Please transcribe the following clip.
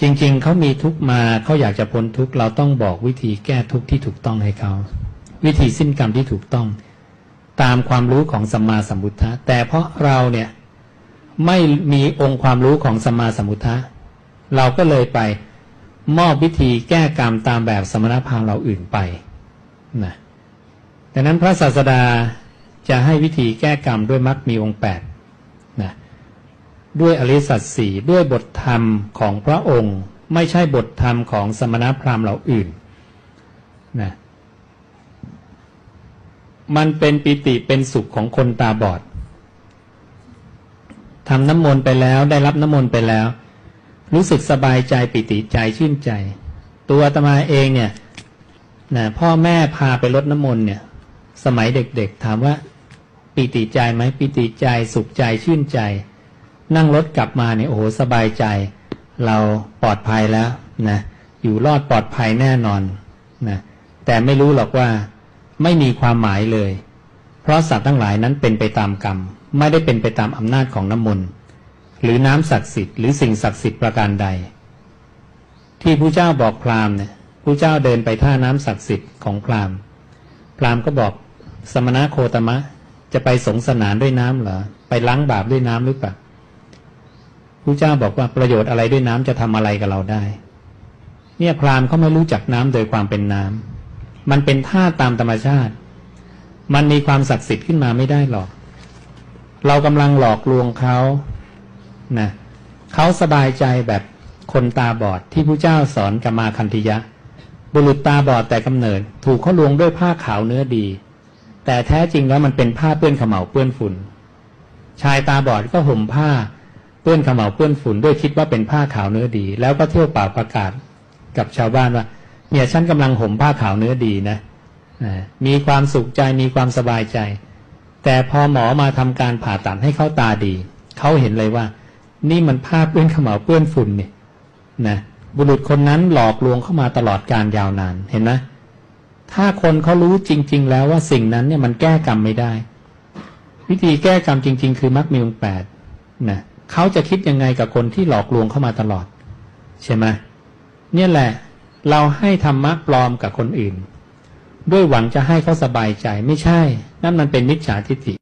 จริง ๆเขามีทุกมาเขาอยากจะพ้นทุกเราต้องบอกวิธีแก้ทุกที่ถูกต้องให้เขาวิธีสิ้นกรรมที่ถูกต้อง ตามความรู้ของสัมมาสัมพุทธะแต่เพราะเราเนี่ยไม่มีองค์ความรู้ของสัมมาสัมพุทธะเราก็เลยไปมอบวิธีแก้กรรมตามแบบสมณพราหมณ์เราอื่นไปนะดังนั้นพระศาสดาจะให้วิธีแก้กรรมด้วยมรรคมีองค์แปด ด้วยอริสัตสีด้วยบทธรรมของพระองค์ ไม่ใช่บทธรรมของสมณพราหมณ์เราอื่นนะมันเป็นปิติเป็นสุขของคนตาบอดทำน้ำมนต์ไปแล้วได้รับน้ำมนต์ไปแล้ว รู้สึกสบายใจปิติใจชื่นใจ ตัวตมาเองเนี่ยนะพ่อแม่พาไปรดน้ำมนต์เนี่ย สมัยเด็กๆ ถามว่า ปิติใจไหมปิติใจสุขใจชื่นใจ นั่งรถกลับมาเนี่ยโอ้โหสบายใจ เราปลอดภัยแล้วนะอยู่รอดปลอดภัยแน่นอนนะแต่ไม่รู้หรอกว่าไม่มีความหมายเลย เพราะสัตว์ทั้งหลายนั้นเป็นไปตามกรรม ไม่ได้เป็นไปตามอำนาจของน้ำมนต์หรือน้ำศักดิ์สิทธิ์หรือสิ่งศักดิ์สิทธิ์ประการใด ที่พระเจ้าบอกพราหมณ์เนี่ยพระเจ้าเดินไปท่าน้ำศักดิ์สิทธิ์ของพราหมณ์ พราหมณ์ก็บอกสมณะโคตมะจะไปสงสนานด้วยน้ำเหรอไปล้างบาปด้วยน้ำหรือเปล่า พระเจ้าบอกว่าประโยชน์อะไรด้วยน้ำจะทำอะไรกับเราได้ เนี่ยพราหมณ์เขาไม่รู้จักน้ำโดยความเป็นน้ำมันเป็นท่าตุตามธรรมชาติ มันมีความศักดิ์สิทธิ์ขึ้นมาไม่ได้หรอก เรากำลังหลอกลวงเขานะเขาสบายใจแบบคนตาบอดที่พระเจ้าสอนกัมมาคันธิยะ บุรุษตาบอดแต่กำเนิด ถูกเขาลวงด้วยผ้าขาวเนื้อดี แต่แท้จริงแล้วมันเป็นผ้าเปื้อนขมเหลาเปื้อนฝุ่น ชายตาบอดก็ห่มผ้า ปื้อนขมเหลาเปื้อนฝุ่นด้วยคิดว่าเป็นผ้าขาวเนื้อดี แล้วก็เที่ยวเป่าประกาศกับชาวบ้านว่าเนี่ยฉันกำลังห่มผ้าขาวเนื้อดีนะมีความสุขใจมีความสบายใจ แต่พอหมอมาทำการผ่าตัดให้เขาตาดี เขาเห็นเลยว่า นี่มันผ้าเปื้อนขมเหลาเปื้อนฝุ่นเนี่ยนะบุรุษคนนั้นหลอกลวงเข้ามาตลอดการยาวนานเห็นไหมถ้าคนเขารู้จริง ๆ แล้วว่าสิ่งนั้นเนี่ยมันแก้กรรมไม่ได้ วิธีแก้กรรมจริง ๆ คือมรรคมีองแปดนะ เขาจะคิดยังไงกับคนที่หลอกลวงเข้ามาตลอด ใช่ไหมเนี่ยแหละ เราให้ธรรมะปลอมกับคนอื่น ด้วยหวังจะให้เขาสบายใจไม่ใช่ นั่นมันเป็นมิจฉาทิฏฐิ